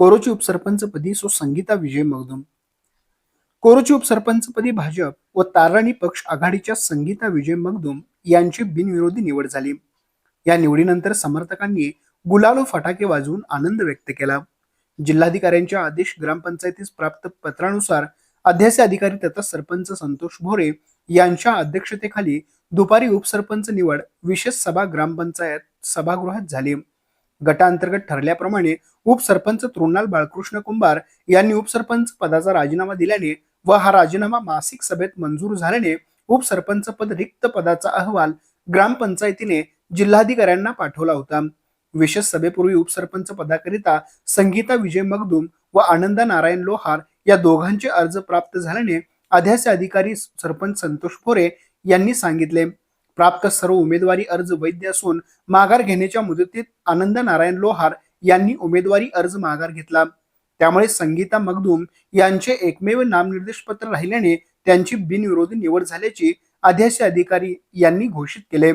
कोरोची उपसरपंचपदी सो संगीता विजय मगदुम. कोरोची उपसरपंचपदी भाजप व ताराणी पक्ष आघाडीच्या संगीता विजय मगदुम यांची बिनविरोधी निवड झाली. या निवडीनंतर समर्थकांनी गुलालो फटाके वाजवून आनंद व्यक्त केला. जिल्हाधिकाऱ्यांच्या आदेश ग्रामपंचायतीस प्राप्त पत्रानुसार अध्यक्ष अधिकारी तथा सरपंच संतोष भोरे यांच्या अध्यक्षतेखाली दुपारी उपसरपंच निवड विशेष सभा ग्रामपंचायत सभागृहात झाली. गटांतर्गत ठरल्याप्रमाणे उपसरपंच तृणाल बाळकृष्ण कुंभार यांनी उपसरपंच पदाचा राजीनामा दिल्याने व हा राजीनामा मासिक सभेत मंजूर झाल्याने उपसरपंच पद रिक्त पदाचा अहवाल ग्रामपंचायतीने जिल्हाधिकाऱ्यांना पाठवला होता. विशेष सभेपूर्वी उपसरपंच पदाकरिता संगीता विजय मगदुम व आनंदा नारायण लोहार या दोघांचे अर्ज प्राप्त झाल्याने अध्यासे अधिकारी सरपंच संतोष फोरे यांनी सांगितले. प्राप्त सर्व उमेदवारी अर्ज वैध असून माघार घेण्याच्या मुदतीत आनंद नारायण लोहार यांनी उमेदवारी अर्ज माघार घेतला. त्यामुळे संगीता मगदूम यांचे एकमेव नामनिर्देश पत्र राहिल्याने त्यांची बिनविरोधी निवड झाल्याची अध्यक्ष अधिकारी यांनी घोषित केले.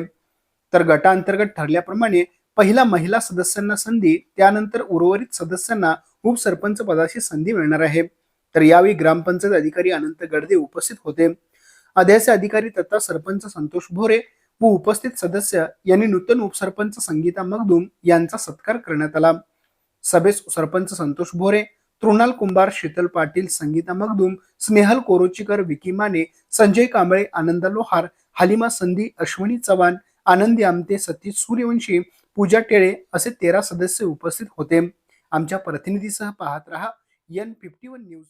तर गटांतर्गत ठरल्याप्रमाणे पहिला महिला सदस्यांना संधी त्यानंतर उर्वरित सदस्यांना उपसरपंच पदाची संधी मिळणार आहे. तर यावेळी ग्रामपंचायत अधिकारी अनंत गडदे उपस्थित होते. आध्याचे अधिकारी तथा सरपंच संतोष भोरे व उपस्थित सदस्य यांनी नूतन उपसरपंच संगीता मगदूम यांचा सत्कार करण्यात आला. सभेस सरपंच संतोष भोरे तृणाल कुंभार शीतल पाटील संगीता मगदूम स्नेहल कोरोचीकर विकी माने संजय कांबळे आनंद लोहार हालिमा संधी अश्विनी चव्हाण आनंदी आमते सतीश सूर्यवंशी पूजा टेळे असे तेरा सदस्य उपस्थित होते. आमच्या प्रतिनिधीसह पाहत रहा एन फिफ्टी वन न्यूज